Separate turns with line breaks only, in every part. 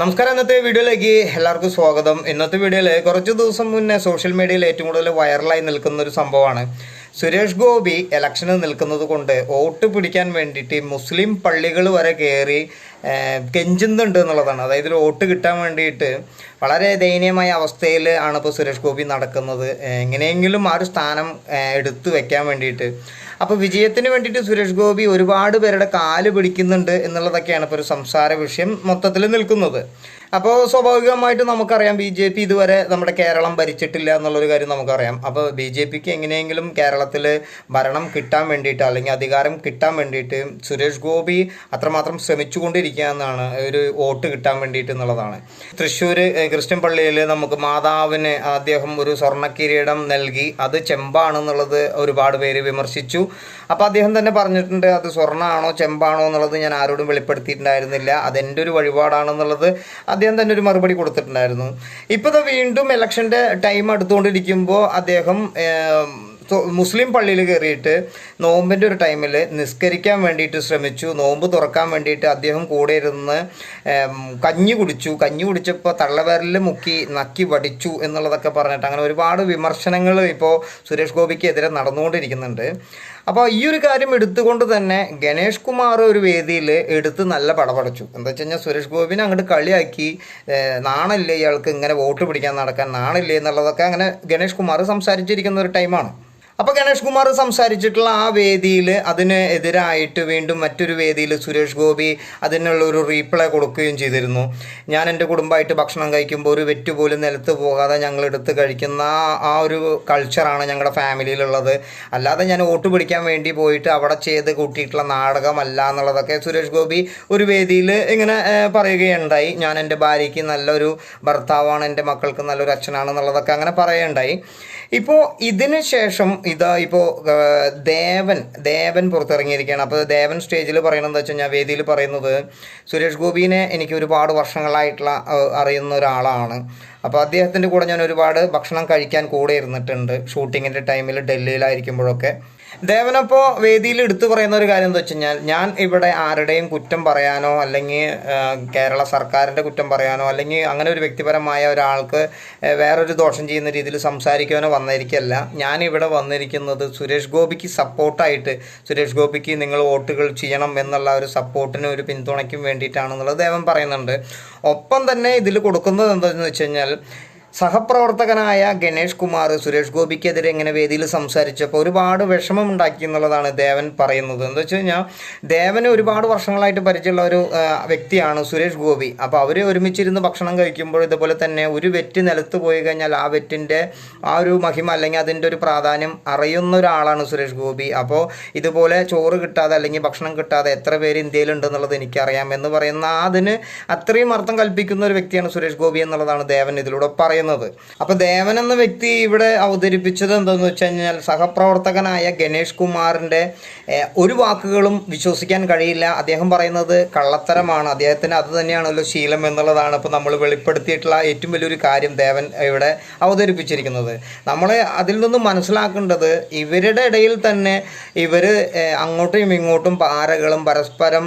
നമസ്കാരം. ഇന്നത്തെ വീഡിയോയിലേക്ക് എല്ലാവർക്കും സ്വാഗതം. ഇന്നത്തെ വീഡിയോയിൽ കുറച്ച് ദിവസം മുന്നേ സോഷ്യൽ മീഡിയയിൽ ഏറ്റവും കൂടുതൽ വൈറലായി നിൽക്കുന്ന ഒരു സംഭവമാണ്. സുരേഷ് ഗോപി ഇലക്ഷന് നിൽക്കുന്നത് കൊണ്ട് വോട്ട് പിടിക്കാൻ വേണ്ടിയിട്ട് മുസ്ലിം പള്ളികൾ വരെ കയറി കെഞ്ചുന്നുണ്ട് എന്നുള്ളതാണ്. അതായത് വോട്ട് കിട്ടാൻ വേണ്ടിയിട്ട് വളരെ ദയനീയമായ അവസ്ഥയിൽ ആണ് ഇപ്പോൾ സുരേഷ് ഗോപി നടക്കുന്നത്. എങ്ങനെയെങ്കിലും ആ ഒരു സ്ഥാനം എടുത്തു വെക്കാൻ വേണ്ടിയിട്ട്. അപ്പോൾ വിജയത്തിന് വേണ്ടിയിട്ട് സുരേഷ് ഗോപി ഒരുപാട് പേരുടെ കാൽ പിടിക്കുന്നുണ്ട് എന്നുള്ളതൊക്കെയാണ് ഇപ്പോൾ ഒരു സംസാര വിഷയം മൊത്തത്തിൽ നിൽക്കുന്നത്. അപ്പോൾ സ്വാഭാവികമായിട്ട് നമുക്കറിയാം ബി ജെ പി ഇതുവരെ നമ്മുടെ കേരളം ഭരിച്ചിട്ടില്ല എന്നുള്ളൊരു കാര്യം നമുക്കറിയാം. അപ്പോൾ ബി ജെ പിക്ക് എങ്ങനെയെങ്കിലും കേരളത്തിൽ ഭരണം കിട്ടാൻ വേണ്ടിയിട്ട് അല്ലെങ്കിൽ അധികാരം കിട്ടാൻ വേണ്ടിയിട്ട് സുരേഷ് ഗോപി അത്രമാത്രം ശ്രമിച്ചുകൊണ്ടിരിക്കുക എന്നാണ് ഒരു വോട്ട് കിട്ടാൻ വേണ്ടിയിട്ട് എന്നുള്ളതാണ്. തൃശ്ശൂർ ക്രിസ്ത്യൻ പള്ളിയിൽ നമുക്ക് മാതാവിന് അദ്ദേഹം ഒരു സ്വർണ കിരീടം നൽകി. അത് ചെമ്പാണെന്നുള്ളത് ഒരുപാട് പേര് വിമർശിച്ചു. അപ്പോൾ അദ്ദേഹം തന്നെ പറഞ്ഞിട്ടുണ്ട് അത് സ്വർണമാണോ ചെമ്പാണോ എന്നുള്ളത് ഞാൻ ആരോടും വെളിപ്പെടുത്തിയിട്ടുണ്ടായിരുന്നില്ല. അതെന്റെ ഒരു വഴിപാടാണെന്നുള്ളത്. അദ്ദേഹം തന്നെ ഒരു മറുപടി കൊടുത്തിട്ടുണ്ടായിരുന്നു. ഇപ്പോൾ ദാ വീണ്ടും ഇലക്ഷന്റെ ടൈം അടുത്തുകൊണ്ടിരിക്കുമ്പോൾ അദ്ദേഹം മുസ്ലിം പള്ളിയിൽ കയറിയിട്ട് നോമ്പിന്റെ ഒരു ടൈമിൽ നിസ്കരിക്കാൻ വേണ്ടിയിട്ട് ശ്രമിച്ചു. നോമ്പ് തുറക്കാൻ വേണ്ടിയിട്ട് അദ്ദേഹം കൂടെ ഇരുന്ന് കഞ്ഞി കുടിച്ചു. കഞ്ഞി കുടിച്ചപ്പോൾ തള്ളവരൽ മുക്കി നക്കി വടിച്ചു എന്നുള്ളതൊക്കെ പറഞ്ഞിട്ട് അങ്ങനെ ഒരുപാട് വിമർശനങ്ങൾ ഇപ്പോൾ സുരേഷ് ഗോപിക്കെതിരെ നടന്നുകൊണ്ടിരിക്കുന്നുണ്ട്. അപ്പോൾ ഈ ഒരു കാര്യം എടുത്തുകൊണ്ട് തന്നെ ഗണേഷ് കുമാർ ഒരു വേദിയിൽ എടുത്ത് നല്ല പടപടച്ചു. എന്താ വെച്ച് കഴിഞ്ഞാൽ സുരേഷ് ഗോപിനെ അങ്ങോട്ട് കളിയാക്കി നാണല്ലേ ഇയാൾക്ക് ഇങ്ങനെ വോട്ട് പിടിക്കാൻ നടക്കാൻ നാണില്ലേ എന്നുള്ളതൊക്കെ അങ്ങനെ ഗണേഷ് കുമാർ സംസാരിച്ചിരിക്കുന്ന ഒരു ടൈമാണ്. അപ്പോൾ ഗണേഷ് കുമാർ സംസാരിച്ചിട്ടുള്ള ആ വേദിയിൽ അതിന് എതിരായിട്ട് വീണ്ടും മറ്റൊരു വേദിയിൽ സുരേഷ് ഗോപി അതിനുള്ള ഒരു റീപ്ലൈ കൊടുക്കുകയും ചെയ്തിരുന്നു. ഞാൻ എന്റെ കുടുംബമായിട്ട് ഭക്ഷണം കഴിക്കുമ്പോൾ ഒരു വെറ്റ് പോലും നിലത്ത് പോകാതെ ഞങ്ങൾ എടുത്ത് കഴിക്കുന്ന ആ- ഒരു കൾച്ചറാണ് ഞങ്ങളുടെ ഫാമിലിയിലുള്ളത്. അല്ലാതെ ഞാൻ വോട്ട് പിടിക്കാൻ വേണ്ടി പോയിട്ട് അവിടെ ചെയ്ത് കൂട്ടിയിട്ടുള്ള നാടകമല്ല എന്നുള്ളതൊക്കെ സുരേഷ് ഗോപി ഒരു വേദിയിൽ ഇങ്ങനെ പറയുകയുണ്ടായി. ഞാൻ എന്റെ ഭാര്യയ്ക്ക് നല്ലൊരു ഭർത്താവാണ് എന്റെ മക്കൾക്ക് നല്ലൊരു അച്ഛനാണ് എന്നുള്ളതൊക്കെ അങ്ങനെ പറയുകയുണ്ടായി. ഇപ്പോൾ ഇതിന് ശേഷം ഇതാ ഇപ്പോൾ ദേവൻ ദേവൻ പുറത്തിറങ്ങിയിരിക്കുകയാണ്. അപ്പോൾ ദേവൻ സ്റ്റേജിൽ പറയുന്നത് എന്താ വെച്ച് കഴിഞ്ഞാൽ വേദിയിൽ പറയുന്നത് സുരേഷ് ഗോപിനെ എനിക്ക് ഒരുപാട് വർഷങ്ങളായിട്ടുള്ള അറിയുന്ന ഒരാളാണ്. അപ്പോൾ അദ്ദേഹത്തിന്റെ കൂടെ ഞാൻ ഒരുപാട് ഭക്ഷണം കഴിക്കാൻ കൂടെ ഇരുന്നിട്ടുണ്ട്. ഷൂട്ടിങ്ങിന്റെ ടൈമിൽ ഡൽഹിയിലായിരിക്കുമ്പോഴൊക്കെ. ദേവനപ്പോൾ വേദിയിൽ എടുത്തു പറയുന്ന ഒരു കാര്യം എന്താ വെച്ച് കഴിഞ്ഞാൽ ഞാൻ ഇവിടെ ആരുടെയും കുറ്റം പറയാനോ അല്ലെങ്കിൽ കേരള സർക്കാരിന്റെ കുറ്റം പറയാനോ അല്ലെങ്കിൽ അങ്ങനെ ഒരു വ്യക്തിപരമായ ഒരാൾക്ക് വേറൊരു ദോഷം ചെയ്യുന്ന രീതിയിൽ സംസാരിക്കാനോ വന്നിരിക്കല്ല ഞാൻ ഇവിടെ വന്നിരിക്കുന്നത് സുരേഷ് ഗോപിക്ക് സപ്പോർട്ടായിട്ട് സുരേഷ് ഗോപിക്ക് നിങ്ങൾ വോട്ടുകൾ ചെയ്യണം എന്നുള്ള ഒരു സപ്പോർട്ടിനും ഒരു പിന്തുണയ്ക്കും വേണ്ടിയിട്ടാണെന്നുള്ളത് ദേവൻ പറയുന്നുണ്ട്. ഒപ്പം തന്നെ ഇതിൽ കൊടുക്കുന്നത് എന്താണെന്ന് വെച്ച് കഴിഞ്ഞാൽ സഹപ്രവർത്തകനായ ഗണേഷ് കുമാർ സുരേഷ് ഗോപിക്കെതിരെ ഇങ്ങനെ വേദിയിൽ സംസാരിച്ചപ്പോൾ ഒരുപാട് വിഷമം ഉണ്ടാക്കി എന്നുള്ളതാണ് ദേവൻ പറയുന്നത്. എന്താ വെച്ച് കഴിഞ്ഞാൽ ദേവന് ഒരുപാട് വർഷങ്ങളായിട്ട് പരിചയമുള്ള ഒരു വ്യക്തിയാണ് സുരേഷ് ഗോപി. അപ്പോൾ അവർ ഒരുമിച്ചിരുന്ന് ഭക്ഷണം കഴിക്കുമ്പോൾ ഇതുപോലെ തന്നെ ഒരു വെറ്റ് നിലത്ത് പോയി കഴിഞ്ഞാൽ ആ വെറ്റിന്റെ ആ ഒരു മഹിമ അല്ലെങ്കിൽ അതിന്റെ ഒരു പ്രാധാന്യം അറിയുന്ന ഒരാളാണ് സുരേഷ് ഗോപി. അപ്പോൾ ഇതുപോലെ ചോറ് കിട്ടാതെ അല്ലെങ്കിൽ ഭക്ഷണം കിട്ടാതെ എത്ര പേര് ഇന്ത്യയിലുണ്ട് എന്നുള്ളത് എനിക്കറിയാം എന്ന് പറയുന്ന അതിന് അത്രയും അർത്ഥം കൽപ്പിക്കുന്ന ഒരു വ്യക്തിയാണ് സുരേഷ് ഗോപി എന്നുള്ളതാണ് ദേവൻ ഇതിലൂടെ പറയുന്നത്. അപ്പോൾ ദേവൻ എന്ന വ്യക്തി ഇവിടെ അവതരിപ്പിച്ചത് എന്തെന്ന് വെച്ച് കഴിഞ്ഞാൽ സഹപ്രവർത്തകനായ ഗണേഷ് കുമാറിന്റെ ഒരു വാക്കുകളും വിശ്വസിക്കാൻ കഴിയില്ല. അദ്ദേഹം പറയുന്നത് കള്ളത്തരമാണ്. അദ്ദേഹത്തിന് അത് തന്നെയാണല്ലോ ശീലം എന്നുള്ളതാണ് ഇപ്പോൾ നമ്മൾ വെളിപ്പെടുത്തിയിട്ടുള്ള ഏറ്റവും വലിയൊരു കാര്യം ദേവൻ ഇവിടെ അവതരിപ്പിച്ചിരിക്കുന്നത്. നമ്മൾ അതിൽ നിന്ന് മനസ്സിലാക്കേണ്ടത് ഇവരുടെ ഇടയിൽ തന്നെ ഇവർ അങ്ങോട്ടും ഇങ്ങോട്ടും പാരകളും പരസ്പരം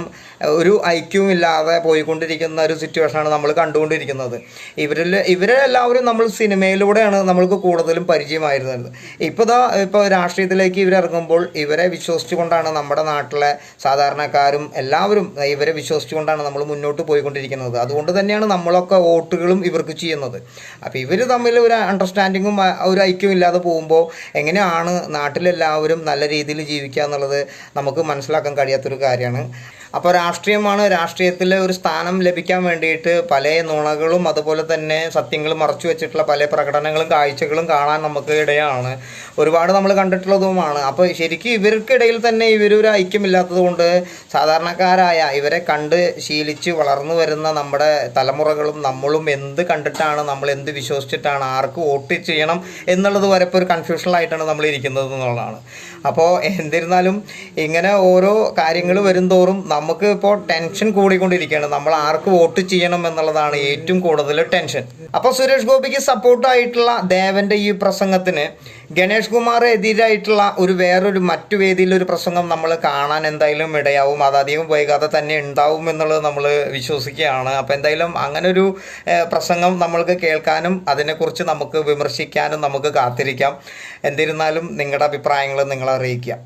ഒരു ഐക്യവും ഇല്ലാതെ പോയിക്കൊണ്ടിരിക്കുന്ന ഒരു സിറ്റുവേഷനാണ് നമ്മൾ കണ്ടുകൊണ്ടിരിക്കുന്നത്. ഇവരിൽ ഇവരെല്ലാവരും നമ്മൾ സിനിമയിലൂടെയാണ് നമ്മൾക്ക് കൂടുതലും പരിചയമായിരുന്നത്. ഇപ്പോൾ ദാ ഇപ്പോൾ രാഷ്ട്രീയത്തിലേക്ക് ഇവരിറങ്ങുമ്പോൾ ഇവരെ വിശ്വസിച്ചുകൊണ്ടാണ് നമ്മുടെ നാട്ടിലെ സാധാരണക്കാരും എല്ലാവരും ഇവരെ വിശ്വസിച്ചുകൊണ്ടാണ് നമ്മൾ മുന്നോട്ട് പോയിക്കൊണ്ടിരിക്കുന്നത്. അതുകൊണ്ട് തന്നെയാണ് നമ്മളൊക്കെ വോട്ടുകളും ഇവർക്ക് ചെയ്യുന്നത്. അപ്പോൾ ഇവർ തമ്മിൽ ഒരു അണ്ടർസ്റ്റാൻഡിങ്ങും ഒരു ഐക്യവും ഇല്ലാതെ പോകുമ്പോൾ എങ്ങനെയാണ് നാട്ടിലെല്ലാവരും നല്ല രീതിയിൽ ജീവിക്കുക എന്നുള്ളത് നമുക്ക് മനസ്സിലാക്കാൻ കഴിയാത്തൊരു കാര്യമാണ്. അപ്പോൾ രാഷ്ട്രീയമാണ്. രാഷ്ട്രീയത്തിൽ ഒരു സ്ഥാനം ലഭിക്കാൻ വേണ്ടിയിട്ട് പല നുണകളും അതുപോലെ തന്നെ സത്യങ്ങളും മറച്ചു വെച്ചിട്ടുള്ള പല പ്രകടനങ്ങളും കാഴ്ചകളും കാണാൻ നമുക്ക് ഇടയാണ്. ഒരുപാട് നമ്മൾ കണ്ടിട്ടുള്ളതുമാണ്. അപ്പോൾ ശരിക്കും ഇവർക്കിടയിൽ തന്നെ ഇവരൊരു ഐക്യമില്ലാത്തത് കൊണ്ട് സാധാരണക്കാരായ ഇവരെ കണ്ട് ശീലിച്ച് വളർന്നു വരുന്ന നമ്മുടെ തലമുറകളും നമ്മളും എന്ത് കണ്ടിട്ടാണ് നമ്മൾ എന്ത് വിശ്വസിച്ചിട്ടാണ് ആർക്ക് വോട്ട് ചെയ്യണം എന്നുള്ളത് വരെ ഇപ്പോൾ ഒരു കൺഫ്യൂഷനിലായിട്ടാണ് നമ്മൾ ഇരിക്കുന്നത് എന്നുള്ളതാണ്. അപ്പോൾ എന്നിരുന്നാലും ഇങ്ങനെ ഓരോ കാര്യങ്ങൾ വരുംതോറും നമ്മൾ നമുക്ക് ഇപ്പോൾ ടെൻഷൻ കൂടിക്കൊണ്ടിരിക്കുകയാണ്. നമ്മൾ ആർക്ക് വോട്ട് ചെയ്യണം എന്നുള്ളതാണ് ഏറ്റവും കൂടുതൽ ടെൻഷൻ അപ്പോൾ സുരേഷ് ഗോപിക്ക് സപ്പോർട്ടായിട്ടുള്ള ദേവന്റെ ഈ പ്രസംഗത്തിന് ഗണേഷ് കുമാർ എതിരായിട്ടുള്ള ഒരു വേറൊരു മറ്റു വേദിയിൽ ഒരു പ്രസംഗം നമ്മൾ കാണാൻ എന്തായാലും ഇടയാവും. അത് അധികം വൈകാതെ തന്നെ ഉണ്ടാവും എന്നുള്ളത് നമ്മൾ വിശ്വസിക്കുകയാണ്. അപ്പോൾ എന്തായാലും അങ്ങനെ ഒരു പ്രസംഗം നമ്മൾക്ക് കേൾക്കാനും അതിനെക്കുറിച്ച് നമുക്ക് വിമർശിക്കാനും നമുക്ക് കാത്തിരിക്കാം. എന്നിരുന്നാലും നിങ്ങളുടെ അഭിപ്രായങ്ങൾ നിങ്ങൾ അറിയിക്കുക.